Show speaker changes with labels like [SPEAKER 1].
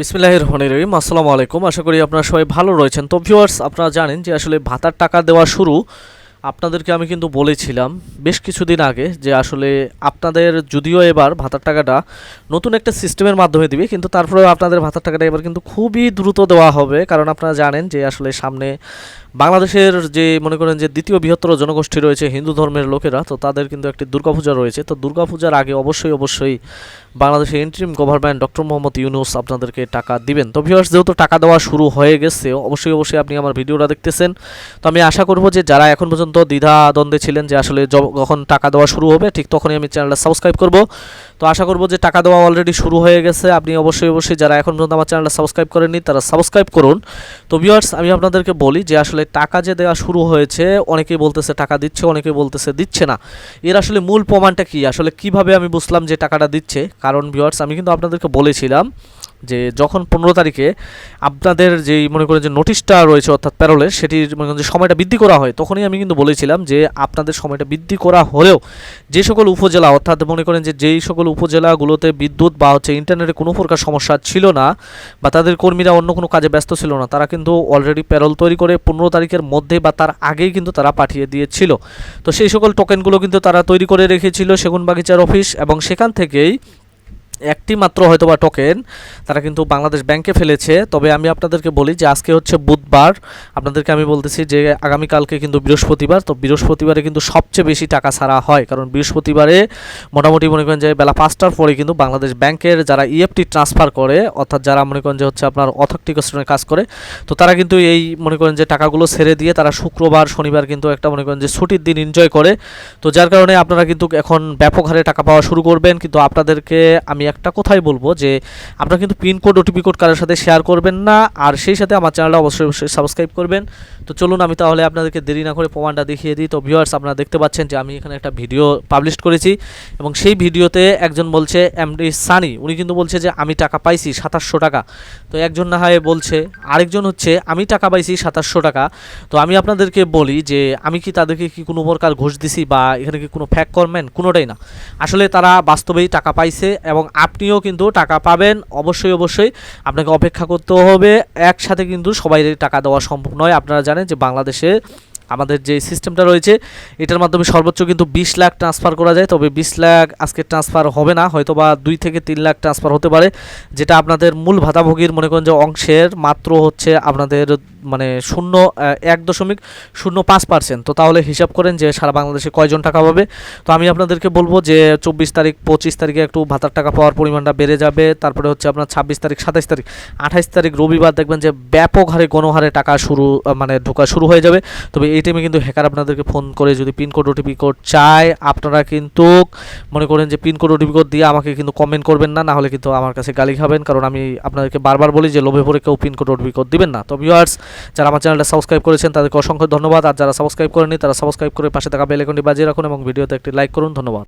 [SPEAKER 1] বিসমিল্লাহ রহমান রহিম আসসালামু আলাইকুম। আশা করি আপনারা সবাই ভালো রয়েছেন। তো ভিউয়ার্স আপনারা জানেন যে আসলে ভাতার টাকা দেওয়া শুরু আপনাদেরকে আমি কিন্তু বলেছিলাম বেশ কিছুদিন আগে যে আসলে আপনাদের যদিও এবার ভাতার টাকাটা নতুন একটা সিস্টেমের মাধ্যমে দিবে, কিন্তু তারপরেও আপনাদের ভাতার টাকাটা এবার কিন্তু খুবই দ্রুত দেওয়া হবে। কারণ আপনারা জানেন যে আসলে সামনে বাংলাদেশের যে মনে করেন যে দ্বিতীয় বৃহত্তর জনগোষ্ঠী রয়েছে হিন্দু ধর্মের লোকেরা, তো তাদের কিন্তু একটি দুর্গাপূজা রয়েছে। তো দুর্গাপূজার আগে অবশ্যই অবশ্যই বাংলাদেশের interim government doctor Mohammad Yunus আপনাদেরকে টাকা দিবেন। তো ভিউয়ার্স যেহেতু টাকা দেওয়া শুরু হয়ে গেছে, অবশ্যই অবশ্যই আপনি আমার ভিডিওটা দেখতেছেন। তো আমি আশা করব যে যারা এখন পর্যন্ত দ্বিধা দ্বন্দ্বে ছিলেন যে আসলে যখন টাকা দেওয়া শুরু হবে, ঠিক তখনই আমি চ্যানেলটা সাবস্ক্রাইব করব। তো আশা করব যে টাকা দেওয়া অলরেডি শুরু হয়ে গেছে। আপনি অবশ্যই অবশ্যই যারা এখন পর্যন্ত আমার চ্যানেলটা সাবস্ক্রাইব করেননি, তারা সাবস্ক্রাইব করুন। তো ভিউয়ার্স আমি আপনাদেরকে বলি যে আসলে টাকা যে দেওয়া শুরু হয়েছে, অনেকেই বলতেছে টাকা দিচ্ছে, অনেকেই বলতেছে দিচ্ছে না। এর আসলে মূল প্রমাণটা কি? আসলে কীভাবে আমি বুঝলাম যে টাকাটা দিচ্ছে? কারণ ভিউয়ার্স আমি কিন্তু আপনাদেরকে বলেছিলাম যে যখন পনেরো তারিখে আপনাদের যেই মনে করেন যে নোটিশটা রয়েছে অর্থাৎ প্যারোলের সেটির মনে করেন যে সময়টা বৃদ্ধি করা হয়, তখনই আমি কিন্তু বলেছিলাম যে আপনাদের সময়টা বৃদ্ধি করা হলেও যে সকল উপজেলা অর্থাৎ মনে করেন যে যেই সকল উপজেলাগুলোতে বিদ্যুৎ বা হচ্ছে ইন্টারনেটে কোনো প্রকার সমস্যা ছিল না বা তাদের কর্মীরা অন্য কোনো কাজে ব্যস্ত ছিল না, তারা কিন্তু অলরেডি প্যারোল তৈরি করে পনেরো তারিখের মধ্যে বা তার আগেই কিন্তু তারা পাঠিয়ে দিয়েছিল। তো সেই সকল টোকেনগুলো কিন্তু তারা তৈরি করে রেখেছিল সেগুন বাগিচার অফিস এবং সেখান থেকেই একটি মাত্র হয়তো বা টোকেন তারা কিন্তু বাংলাদেশ ব্যাংকে ফেলেছে। তবে আমি আপনাদেরকে বলি যে আজকে হচ্ছে বুধবার। আপনাদেরকে আমি বলতেছি যে আগামীকালকে কিন্তু বৃহস্পতিবার। তো বৃহস্পতিবারে কিন্তু সবচেয়ে বেশি টাকা ছাড়া হয়। কারণ বৃহস্পতিবারে মোটামুটি মনে করেন যে বেলা পাঁচটার পরে কিন্তু বাংলাদেশ ব্যাংকের যারা ইএফটি ট্রান্সফার করে, অর্থাৎ যারা মনে করেন যে হচ্ছে আপনার অথেন্টিকেশনের কাজ করে, তো তারা কিন্তু এই মনে করেন যে টাকাগুলো ছেড়ে দিয়ে তারা শুক্রবার, শনিবার কিন্তু একটা মনে করেন যে ছুটির দিন এনজয় করে। তো যার কারণে আপনারা কিন্তু এখন ব্যাপক হারে টাকা পাওয়া শুরু করবেন। কিন্তু আপনাদেরকে আমি একটা কথাই বলব যে, আপনারা কিন্তু পিনকোড ওটিপি কোড কারোর সাথে শেয়ার করবেন না, আর সেই সাথে আমার চ্যানেলটা অবশ্যই অবশ্যই সাবস্ক্রাইব করবেন। তো চলুন আমি তাহলে আপনাদেরকে দেরি না করে প্রমাণটা দেখিয়ে দিই। তো ভিউয়ার্স আপনারা দেখতে পাচ্ছেন যে আমি এখানে একটা ভিডিও পাবলিশ করেছি এবং সেই ভিডিওতে একজন বলছে এমডি সানি উনি কিন্তু বলছে যে, আমি টাকা পাইছি সাতাশশো টাকা। তো একজন না হয় বলছে, আরেকজন হচ্ছে, আমি টাকা পাইছি সাতাশশো টাকা। তো আমি আপনাদেরকে বলি যে, আমি কি তাদেরকে কি কোনো প্রকার ঘুষ দিছি বা এখানে কি কোনো ফ্যাক করবেন কোনোটাই না। আসলে তারা বাস্তবেই টাকা পাইছে এবং আপনিও কিন্তু টাকা পাবেন। অবশ্যই অবশ্যই আপনাকে অপেক্ষা করতে হবে। একসাথে কিন্তু সবাই টাকা দেওয়া সম্ভব নয়। আপনারা জানেন যে বাংলাদেশে আমাদের যে সিস্টেমটা রয়েছে, এটার মাধ্যমে সর্বোচ্চ কিন্তু বিশ লাখ ট্রান্সফার করা যায়। তবে বিশ লাখ আজকে ট্রান্সফার হবে না হয়তো বা দুই থেকে তিন লাখ ট্রান্সফার হতে পারে। যেটা আপনাদের মূল ভাতাভোগীর মনে করেন যে অংশের মাত্র হচ্ছে আপনাদের মানে শূন্য এক দশমিক শূন্য পাঁচ পার্সেন্ট তো তাহলে হিসাব করেন যে সারা বাংলাদেশে কয়জন টাকা পাবে? তো আমি আপনাদেরকে বলব যে চব্বিশ তারিখ, পঁচিশ তারিখে একটু ভাতার টাকা পাওয়ার পরিমাণটা বেড়ে যাবে। তারপরে হচ্ছে আপনার ছাব্বিশ তারিখ, সাতাইশ তারিখ, আঠাইশ তারিখ, রবিবার দেখবেন যে ব্যাপক হারে গণহারে টাকা শুরু মানে ঢোকা শুরু হয়ে যাবে। তবে এই টাইমে কিন্তু হ্যাকার আপনাদেরকে ফোন করে যদি পিনকোড ওটিপি কোড চায়, আপনারা কিন্তু মনে করেন যে পিনকোড ওটিপি কোড দিয়ে আমাকে কিন্তু কমেন্ট করবেন না না হলে কিন্তু আমার কাছে গালি খাবেন। কারণ আমি আপনাদেরকে বারবার বলি যে লোভে পড়ে কেউ পিনকোড ওটিপি কোড দিবেন না। তো ভিউয়ার্স যারা আমার চ্যানেলটা সাবস্ক্রাইব করেছেন, তাদেরকে অসংখ্য ধন্যবাদ। আর যারা সাবস্ক্রাইব করেনি তারা সাবস্ক্রাইব করে পাশে থাকা বেলাইকনটি বাজিয়ে রাখুন এবং ভিডিওতে একটি লাইক করুন। ধন্যবাদ।